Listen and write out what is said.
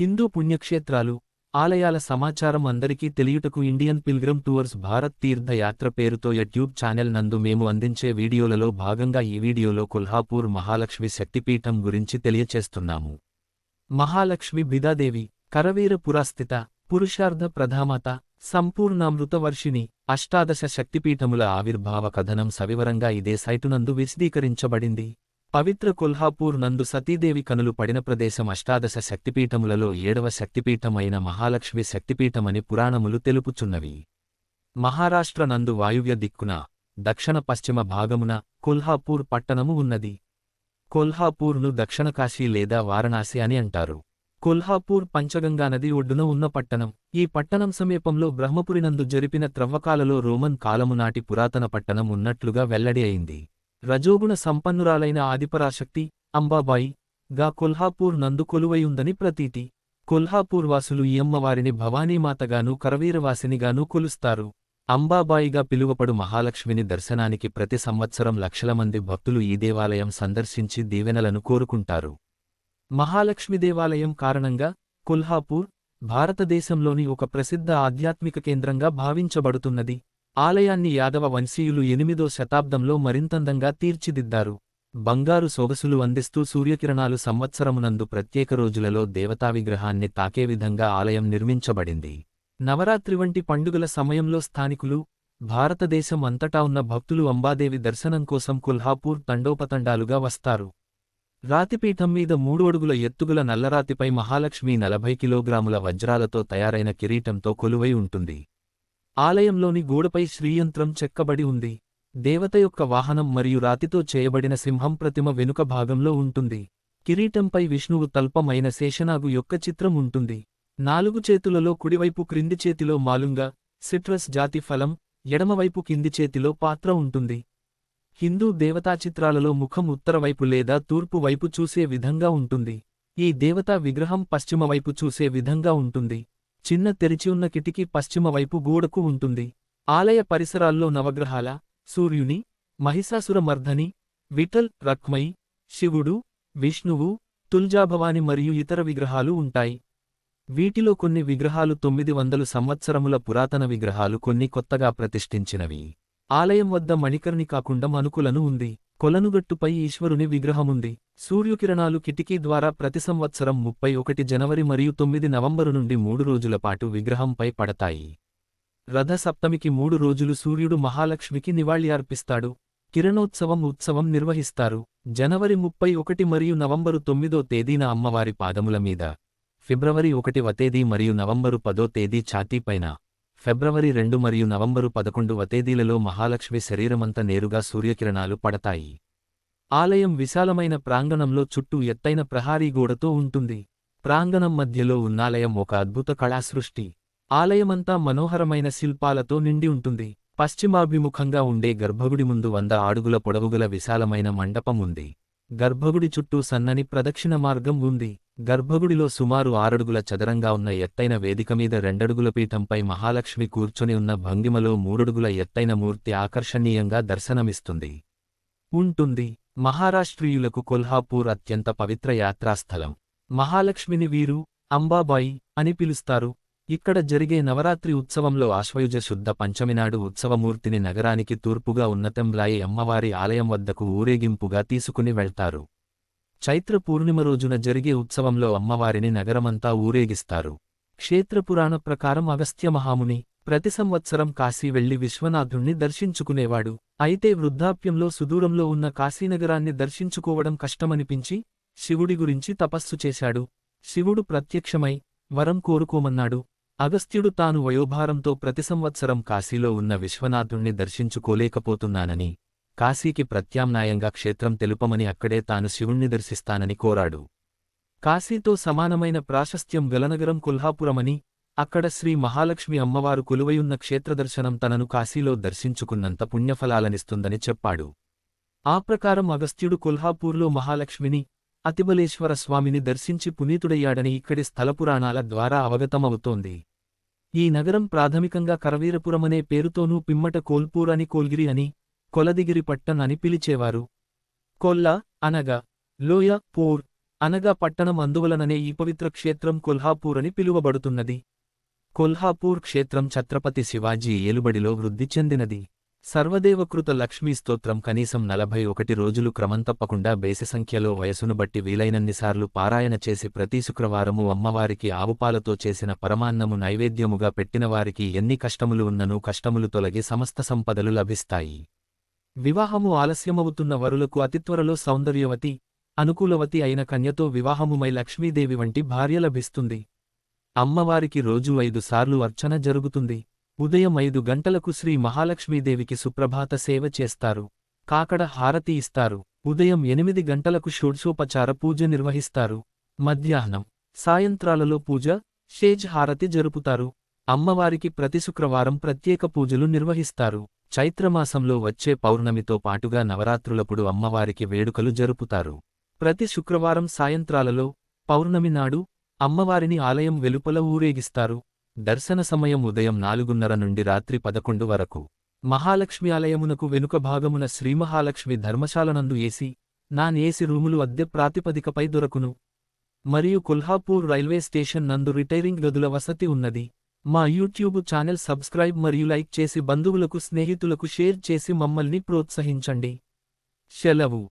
హిందూ పుణ్యక్షేత్రాలు ఆలయాల సమాచారం అందరికీ తెలియుటకు Indian pilgrim tours Bharat Teerthayatra పేరుతో యూట్యూబ్ ఛానల్ నందు మేము అందించే వీడియోలలో భాగంగా ఈ వీడియోలో కొల్హాపూర్ మహాలక్ష్మి శక్తిపీఠం గురించి తెలియచేస్తున్నాము. మహాలక్ష్మి బిదాదేవి కరవీర పురాస్థిత పురుషార్థ ప్రధామాత సంపూర్ణామృతవర్షిణి అష్టాదశ శక్తిపీఠముల ఆవిర్భావ కథనం సవివరంగా ఇదే సైటునందు విశదీకరించబడింది. పవిత్ర కొల్హాపూర్ నందు సతీదేవి కనులు పడిన ప్రదేశం అష్టాదశ శక్తిపీఠములలో ఏడవ శక్తిపీఠమైన మహాలక్ష్మి శక్తిపీఠమని పురాణములు తెలుపుచున్నవి. మహారాష్ట్ర నందు వాయువ్య దిక్కున దక్షిణ పశ్చిమ భాగమున కొల్హాపూర్ పట్టణము ఉన్నది. కొల్హాపూర్ను దక్షిణ కాశీ లేదా వారణాసి అని అంటారు. కొల్హాపూర్ పంచగంగా నది ఒడ్డున ఉన్న పట్టణం. ఈ పట్టణం సమీపంలో బ్రహ్మపురినందు జరిపిన త్రవ్వకాలలో రోమన్ కాలమునాటి పురాతన పట్టణం ఉన్నట్లుగా వెల్లడి అయింది. రజోగుణ సంపన్నురాలైన ఆదిపరాశక్తి అంబాబాయి గా కొల్హాపూర్ నందు కొలువయుందని ప్రతీతి. కొల్హాపూర్ వాసులు ఈ అమ్మవారిని భవానీమాతగాను కరవీరవాసినిగాను కొలుస్తారు. అంబాబాయిగా పిలువపడు మహాలక్ష్మిని దర్శనానికి ప్రతి సంవత్సరం లక్షల మంది భక్తులు ఈ దేవాలయం సందర్శించి దీవెనలను కోరుకుంటారు. మహాలక్ష్మి దేవాలయం కారణంగా కొల్హాపూర్ భారతదేశంలోని ఒక ప్రసిద్ధ ఆధ్యాత్మిక కేంద్రంగా భావించబడుతున్నది. ఆలయాన్ని యాదవ వంశీయులు ఎనిమిదో శతాబ్దంలో మరింతందంగా తీర్చిదిద్దారు. బంగారు సొగసులు అందిస్తూ సూర్యకిరణాలు సంవత్సరమునందు ప్రత్యేక రోజులలో దేవతా విగ్రహాన్ని తాకే విధంగా ఆలయం నిర్మించబడింది. నవరాత్రి వంటి పండుగల సమయంలో స్థానికులు భారతదేశం అంతటా ఉన్న భక్తులు అంబాదేవి దర్శనం కోసం కొల్హాపూర్ తండోపతండాలుగా వస్తారు. రాతిపీఠం మీద మూడు అడుగుల ఎత్తుగుల నల్లరాతిపై మహాలక్ష్మి నలభై కిలోగ్రాముల వజ్రాలతో తయారైన కిరీటంతో కొలువై ఉంటుంది. ఆలయంలోని గోడపై శ్రీయంత్రం చెక్కబడి ఉంది. దేవత యొక్క వాహనం మరియు రాతితో చేయబడిన సింహం ప్రతిమ వెనుక భాగంలో ఉంటుంది. కిరీటంపై విష్ణువు తల్పమైన శేషనాగు యొక్క చిత్రం ఉంటుంది. నాలుగు చేతులలో కుడివైపు క్రింది చేతిలో మాలుంగా సిట్రస్ జాతి ఫలం ఎడమవైపు కింది చేతిలో పాత్ర ఉంటుంది. హిందూ దేవతా చిత్రాలలో ముఖం ఉత్తరవైపు లేదా తూర్పు వైపు చూసే విధంగా ఉంటుంది. ఈ దేవతా విగ్రహం పశ్చిమవైపు చూసే విధంగా ఉంటుంది. చిన్న తెరిచి ఉన్న కిటికీ పశ్చిమవైపు గూడకు గోడకు ఉంటుంది. ఆలయ పరిసరాల్లో నవగ్రహాల సూర్యుని మహిషాసురమర్ధని విఠల్ రక్మై శివుడు విష్ణువు తుల్జాభవాని మరియు ఇతర విగ్రహాలు ఉంటాయి. వీటిలో కొన్ని విగ్రహాలు తొమ్మిది వందలు సంవత్సరముల పురాతన విగ్రహాలు కొన్ని కొత్తగా ప్రతిష్ఠించినవి. ఆలయం వద్ద మణికర్ణికాకుండం అనుకులను ఉంది. కొలనుగట్టుపై ఈశ్వరుని విగ్రహముంది. సూర్యకిరణాలు కిటికీ ద్వారా ప్రతి సంవత్సరం ముప్పై ఒకటి జనవరి మరియు తొమ్మిది నవంబరు నుండి మూడు రోజుల పాటు విగ్రహంపై పడతాయి. రథ సప్తమికి మూడు రోజులు సూర్యుడు మహాలక్ష్మికి నివాళి అర్పిస్తాడు కిరణోత్సవం ఉత్సవం నిర్వహిస్తారు. జనవరి ముప్పై ఒకటి మరియు నవంబరు తొమ్మిదో తేదీన అమ్మవారి పాదముల మీద. ఫిబ్రవరి ఒకటివ తేదీ మరియు నవంబరు పదో తేదీ ఛాతీపైన ఫిబ్రవరి రెండు మరియు నవంబరు పదకొండు తేదీలలో మహాలక్ష్మి శరీరమంత నేరుగా సూర్యకిరణాలు పడతాయి. ఆలయం విశాలమైన ప్రాంగణంలో చుట్టూ ఎత్తైన ప్రహారీ గోడతో ఉంటుంది. ప్రాంగణం మధ్యలో ఉన్నాలయం ఒక అద్భుత కళాసృష్టి. ఆలయమంతా మనోహరమైన శిల్పాలతో నిండి ఉంటుంది. పశ్చిమాభిముఖంగా ఉండే గర్భగుడి ముందు వంద ఆడుగుల పొడవుగల విశాలమైన మండపం ఉంది. గర్భగుడి చుట్టూ సన్నని ప్రదక్షిణ మార్గం ఉంది. గర్భగుడిలో సుమారు ఆరడుగుల చదరంగా ఉన్న ఎత్తైన వేదిక మీద రెండడుగుల పీఠంపై మహాలక్ష్మి కూర్చొని ఉన్న భంగిమలో మూడడుగుల ఎత్తైన మూర్తి ఆకర్షణీయంగా దర్శనమిస్తుంది. ఉంటుంది. మహారాష్ట్రీయులకు కొల్హాపూర్ అత్యంత పవిత్ర యాత్రాస్థలం. మహాలక్ష్మిని వీరు అంబాబాయి అని పిలుస్తారు. ఇక్కడ జరిగే నవరాత్రి ఉత్సవంలో ఆశ్వయుజ శుద్ధ పంచమినాడు ఉత్సవమూర్తిని నగరానికి తూర్పుగా ఉన్నతంలాయి అమ్మవారి ఆలయం వద్దకు ఊరేగింపుగా తీసుకుని వెళ్తారు. చైత్ర పూర్ణిమ రోజున జరిగే ఉత్సవంలో అమ్మవారిని నగరమంతా ఊరేగిస్తారు. క్షేత్రపురాణ ప్రకారం అగస్త్యమహాముని ప్రతి సంవత్సరం కాశీ వెళ్ళి విశ్వనాథుణ్ణి దర్శించుకునేవాడు. అయితే వృద్ధాప్యంలో సుదూరంలో ఉన్న కాశీనగరాన్ని దర్శించుకోవడం కష్టమనిపించి శివుడి గురించి తపస్సు చేశాడు. శివుడు ప్రత్యక్షమై వరం కోరుకోమన్నాడు. అగస్త్యుడు తాను వయోభారంతో ప్రతి సంవత్సరం కాశీలో ఉన్న విశ్వనాథుణ్ణి దర్శించుకోలేకపోతున్నానని కాశీకి ప్రత్యామ్నాయంగా క్షేత్రం తెలుపమని అక్కడే తాను శివుణ్ణి దర్శిస్తానని కోరాడు. కాశీతో సమానమైన ప్రాశస్త్యం వెలనగరం కొల్హాపురమని అక్కడ శ్రీ మహాలక్ష్మి అమ్మవారు కొలువయున్న క్షేత్రదర్శనం తనను కాశీలో దర్శించుకున్నంత పుణ్యఫలాలనిస్తుందని చెప్పాడు. ఆ ప్రకారం అగస్త్యుడు కొల్హాపూర్లో మహాలక్ష్మిని అతిబలేశ్వర స్వామిని దర్శించి పునీతుడయ్యాడని ఇక్కడి స్థలపురాణాల ద్వారా అవగతమవుతోంది. ఈ నగరం ప్రాథమికంగా కరవీరపురమనే పేరుతోనూ పిమ్మట కోల్పూర్ అని కోల్గిరి అని కొలదిగిరి పట్టణ అని పిలిచేవారు. కొల్ల అనగా లోయ పూర్ అనగా పట్టణం అందువలననే ఈ పవిత్ర క్షేత్రం కొల్హాపూర్ అని పిలువబడుతున్నది. కొల్హాపూర్ క్షేత్రం ఛత్రపతి శివాజీ ఏలుబడిలో వృద్ధి చెందినది. సర్వదేవకృత లక్ష్మీ స్తోత్రం కనీసం నలభై ఒకటి రోజులు క్రమం తప్పకుండా బేసి సంఖ్యలో వయసును బట్టి వీలైనన్నిసార్లు పారాయణ చేసి ప్రతి శుక్రవారము అమ్మవారికి ఆవుపాలతో చేసిన పరమాన్నము నైవేద్యముగా పెట్టినవారికి ఎన్ని కష్టములు ఉన్ననూ కష్టములు తొలగి సమస్త సంపదలు లభిస్తాయి. వివాహము ఆలస్యమవుతున్న వరులకు అతిత్వరలో సౌందర్యవతి అనుకూలవతి అయిన కన్యతో వివాహముమై లక్ష్మీదేవి వంటి భార్య లభిస్తుంది. అమ్మవారికి రోజు ఐదు సార్లు అర్చన జరుగుతుంది. ఉదయం ఐదు గంటలకు శ్రీ మహాలక్ష్మీదేవికి సుప్రభాత సేవ చేస్తారు. కాకడ హారతి ఇస్తారు. ఉదయం ఎనిమిది గంటలకు షోడ్సోపచార పూజ నిర్వహిస్తారు. మధ్యాహ్నం. సాయంత్రాలలో పూజ షేజ్ హారతి జరుపుతారు. అమ్మవారికి ప్రతి శుక్రవారం ప్రత్యేక పూజలు నిర్వహిస్తారు. చైత్రమాసంలో వచ్చే పౌర్ణమితో పాటుగా నవరాత్రులప్పుడు అమ్మవారికి వేడుకలు జరుపుతారు. ప్రతి శుక్రవారం సాయంత్రాలలో పౌర్ణమి నాడు అమ్మవారిని ఆలయం వెలుపల ఊరేగిస్తారు. దర్శన సమయం ఉదయం నాలుగున్నర నుండి రాత్రి పదకొండు వరకు. మహాలక్ష్మి ఆలయమునకు వెనుక భాగమున శ్రీమహాలక్ష్మి ధర్మశాలనందు ఏసి నాన్ ఏసి రూములు అద్దె ప్రాతిపదికపై దొరకును. మరియు కొల్హాపూర్ రైల్వే స్టేషన్ నందు రిటైరింగ్ గదుల వసతి ఉన్నది. మా యూట్యూబ్ ఛానల్ సబ్స్క్రైబ్ మరియు లైక్ చేసి బంధువులకు స్నేహితులకు షేర్ చేసి మమ్మల్ని ప్రోత్సహించండి. సెలవు.